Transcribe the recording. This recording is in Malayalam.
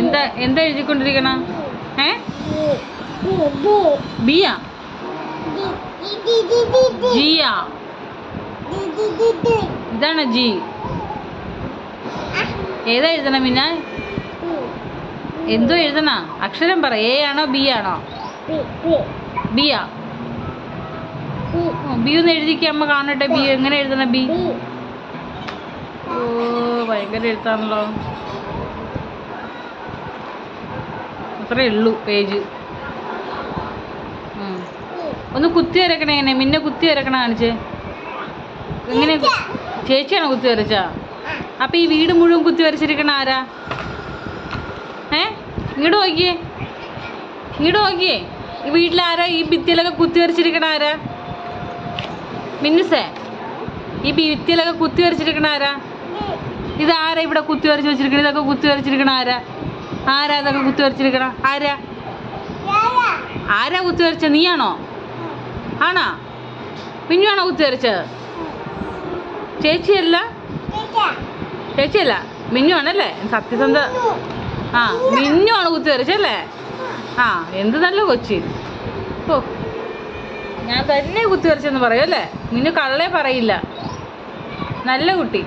എന്താ എന്താ എഴുതിക്കൊണ്ടിരിക്കണ? ഏ? ബിയാ? ജിയാ? ഇതാണ് ജി? ഏതാ എഴുതണം പിന്നെ എന്തോ എഴുതണ? അക്ഷരം പറ. എ ആണോ ബി ആണോ? ബിയാ? ബി ഒന്ന് എഴുതിക്ക അമ്മ കാണട്ടെ. ബി എങ്ങനെ എഴുതണ ബി? ഓ ഭയങ്കര എഴുത്താണല്ലോ. അത്രേ ഉള്ളൂ പേജ്. ഒന്ന് കുത്തി വരക്കണേ എങ്ങനെ മിന്നെ കുത്തി വരക്കണ കാണിച്ച്. എങ്ങനെ ചേച്ചിയാണോ കുത്തി വരച്ച? അപ്പൊ ഈ വീട് മുഴുവൻ കുത്തി വരച്ചിരിക്കണ ആരാ? ഏ? ഇങ്ങോട്ട് നോക്കിയേ. ഇങ്ങോട്ട് നോക്കിയേ. ഈ വീട്ടിലാരാ ഈ ഭിത്തിയിലൊക്കെ കുത്തി വരച്ചിരിക്കണ ആരാ? മിന്നുസേ. ഈ ഭിത്തിയിലൊക്കെ കുത്തി വരച്ചിരിക്കണ ആരാ? ഇതാരാ ഇവിടെ കുത്തി വരച്ച് വെച്ചിരിക്കണ? ഇതൊക്കെ കുത്തി വരച്ചിരിക്കണ ആരാ? ആരാ ഇതൊക്കെ കുത്തിവരച്ചിരിക്കണ ആരാ? ആരാ കുത്തിവരച്ച നീയാണോ? ആണോ? മിന്നുവാണോ കുത്തിവരച്ചത് ചേച്ചിയല്ല? ചേച്ചിയല്ല? മിന്നു ആണല്ലേ സത്യസന്ധ ആ മിന്നു ആണ് കുത്തിവരച്ചല്ലേ ആ എന്ത് നല്ല കൊച്ചി. ഓ ഞാൻ തന്നെ കുത്തിവരച്ചെന്ന് പറയും അല്ലേ? മിന്നു കള്ളേ പറയില്ല. നല്ല കുട്ടി.